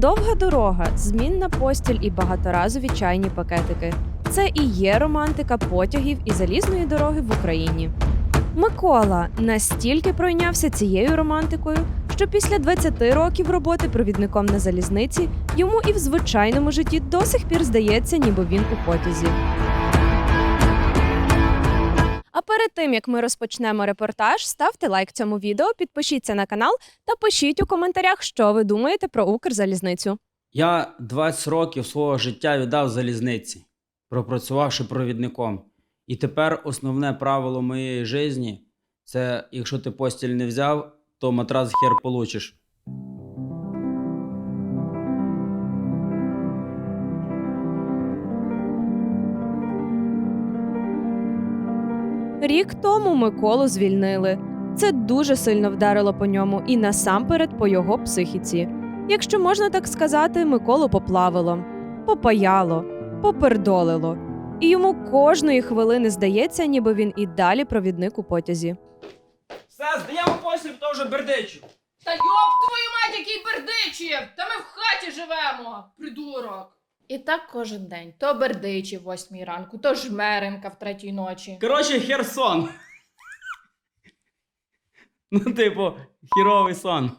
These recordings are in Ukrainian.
Довга дорога, змінна постіль і багаторазові чайні пакетики. Це і є романтика потягів і залізної дороги в Україні. Микола настільки пройнявся цією романтикою, що після 20 років роботи провідником на залізниці йому і в звичайному житті до сих пір здається, ніби він у потязі. Перед тим як ми розпочнемо репортаж, ставте лайк цьому відео, підпишіться на канал та пишіть у коментарях, що ви думаєте про Укрзалізницю. Я 20 років свого життя віддав залізниці, пропрацювавши провідником. І тепер основне правило моєї житті – це якщо ти постіль не взяв, то матрас хер получиш. Рік тому Миколу звільнили. Це дуже сильно вдарило по ньому і насамперед по його психіці. Якщо можна так сказати, Миколу поплавило, попаяло, попердолило. І йому кожної хвилини здається, ніби він і далі провідник у потязі. Все, здаємо постіль, то вже бердичу. Та йоп твою мать, який бердичів! Та ми в хаті живемо, придурок. І так кожен день. То бердичі в восьмій ранку, то жмеренка в третій ночі. Коротше, херсон. Ну, типу, хіровий сон.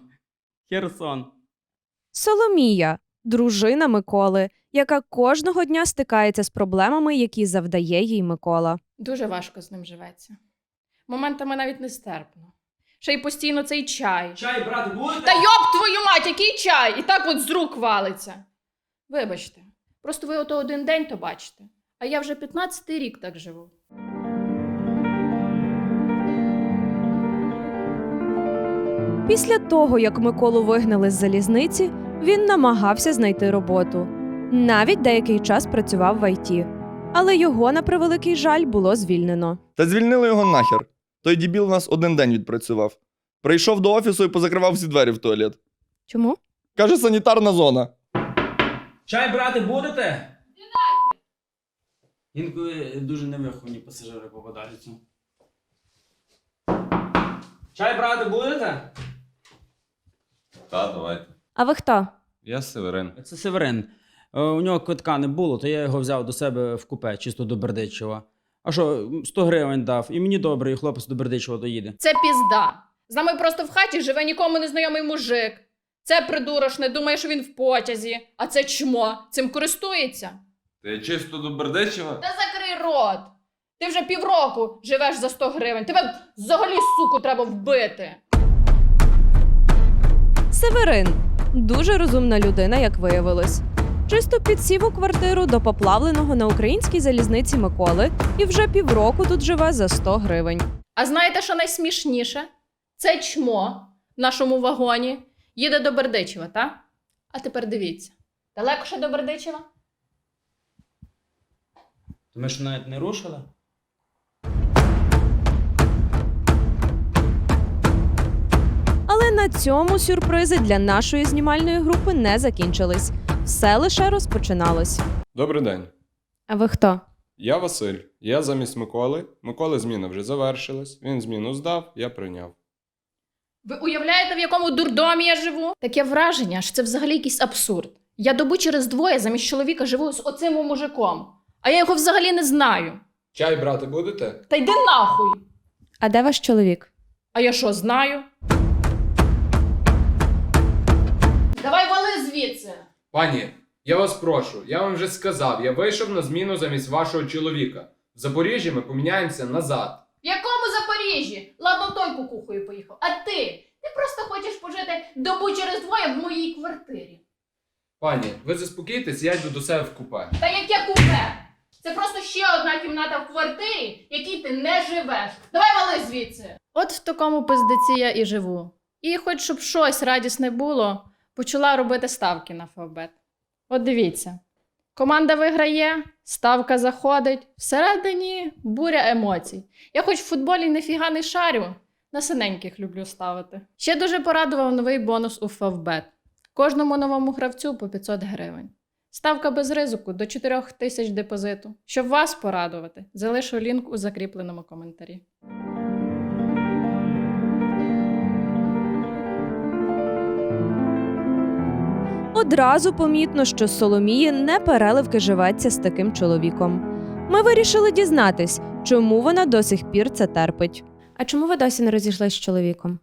Херсон. Соломія, дружина Миколи, яка кожного дня стикається з проблемами, які завдає їй Микола. Дуже важко з ним живеться. Моментами навіть нестерпно. Ще й постійно цей чай. Чай, брат, будете? Та йоп твою мать, який чай! І так от з рук валиться. Вибачте, просто ви ото один день то бачите, а я вже 15-й рік так живу. Після того, як Миколу вигнали з залізниці, він намагався знайти роботу. Навіть деякий час працював в ІТ. Але його, на превеликий жаль, було звільнено. Та звільнили його нахер. Той дібіл у нас один день відпрацював. Прийшов до офісу і позакривав всі двері в туалет. Чому? Каже, санітарна зона. Чай брати будете? Інколи дуже невиховані пасажири попадаються. Чай брати будете? Та, давайте. А ви хто? Я Северин. Це Северин. Е, У нього квитка не було, то я його взяв до себе в купе, чисто до Бердичева. А що, 100 гривень дав, і мені добре, і хлопець до Бердичева доїде. Це пізда. З нами просто в хаті живе нікому незнайомий мужик. Це придурошне, думає, що він в потязі, а це чмо. Цим користується. Ти чисто до Бердичева? Та закрий рот. Ти вже півроку живеш за 100 гривень. Тебе взагалі суку треба вбити. Северин дуже розумна людина, як виявилось. Чисто підсів у квартиру до поплавленого на українській залізниці Миколи і вже півроку тут живе за 100 гривень. А знаєте, що найсмішніше? Це чмо в нашому вагоні їде до Бердичева, та? А тепер дивіться. Далеко ще до Бердичева? То ми ж навіть не рушили? Але на цьому сюрпризи для нашої знімальної групи не закінчились. Все лише розпочиналось. Добрий день. А ви хто? Я Василь. Я замість Миколи. Миколи зміна вже завершилась. Він зміну здав, я прийняв. Ви уявляєте, в якому дурдомі я живу? Таке враження, що це взагалі якийсь абсурд. Я добу через двоє замість чоловіка живу з оцим мужиком, а я його взагалі не знаю. Чай брати будете? Та йди нахуй! А де ваш чоловік? А я що, знаю? Давай вали звідси. Пані, я вас прошу, я вам вже сказав, я вийшов на зміну замість вашого чоловіка. В Запоріжжі ми поміняємося назад. В якому Запоріжжі? Ладно, той кукухою поїхав. А ти? Ти просто хочеш пожити добу через двоє в моїй квартирі. Пані, ви заспокійтесь, я йду до себе в купе. Та яке купе? Це просто ще одна кімната в квартирі, в якій ти не живеш. Давай вали звідси. От в такому пиздеці я і живу. І хоч щоб щось радісне було, почала робити ставки на Фавбет. От дивіться. Команда виграє, ставка заходить, всередині буря емоцій. Я хоч в футболі ніфіга не шарю, на синеньких люблю ставити. Ще дуже порадував новий бонус у Фавбет. Кожному новому гравцю по 500 гривень. Ставка без ризику до 4 тисяч депозиту. Щоб вас порадувати, залишу лінк у закріпленому коментарі. Одразу помітно, що Соломії не переливки живеться з таким чоловіком. Ми вирішили дізнатись, чому вона до сих пір це терпить. А чому ви досі не розійшлась з чоловіком?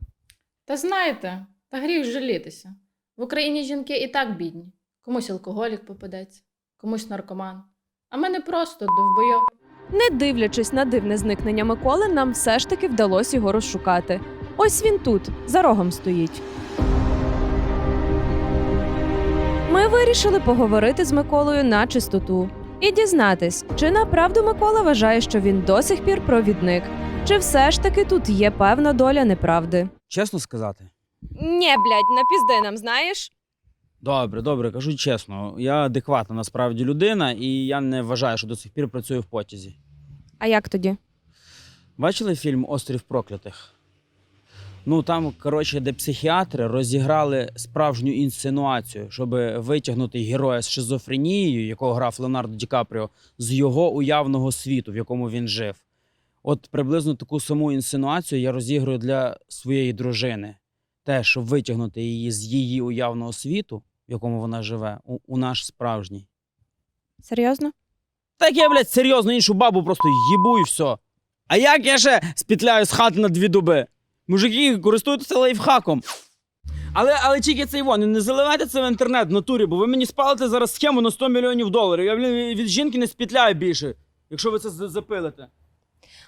Та знаєте, та гріх жалітися. В Україні жінки і так бідні. Комусь алкоголік попадеться, комусь наркоман. А мене просто довбойоб. Не дивлячись на дивне зникнення Миколи, нам все ж таки вдалося його розшукати. Ось він тут, за рогом стоїть. Ми вирішили поговорити з Миколою на чистоту і дізнатись, чи направду Микола вважає, що він до сих пір провідник, чи все ж таки тут є певна доля неправди. Чесно сказати? Нє, блядь, напізди нам, знаєш? Добре, добре, кажу чесно. Я адекватна насправді людина, і я не вважаю, що до сих пір працюю в потязі. А як тоді? Бачили фільм Острів проклятих? Ну там, коротше, де психіатри розіграли справжню інсценуацію, щоб витягнути героя з шизофренією, якого грав Леонардо Ді Капріо, з його уявного світу, в якому він жив. От приблизно таку саму інсценуацію я розіграю для своєї дружини. Те, щоб витягнути її з її уявного світу, в якому вона живе, у, у наш справжній. Серйозно? Так я, блядь, серйозно іншу бабу просто їбу і все. А як я ще спітляю з хати на дві дуби? Мужики, користуйтеся лайфхаком. Але, але тільки цей вон, не заливайте це в інтернет в натурі, бо ви мені спалите зараз схему на 100 мільйонів доларів. Я блін, від жінки не спітляю більше, якщо ви це запилите.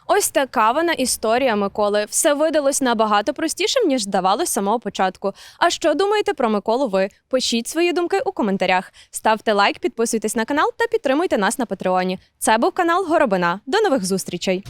Ось така вона історія Миколи. Все видалось набагато простішим, ніж здавалось з самого початку. А що думаєте про Миколу ви? Пишіть свої думки у коментарях. Ставте лайк, підписуйтесь на канал та підтримуйте нас на Патреоні. Це був канал Горобина. До нових зустрічей!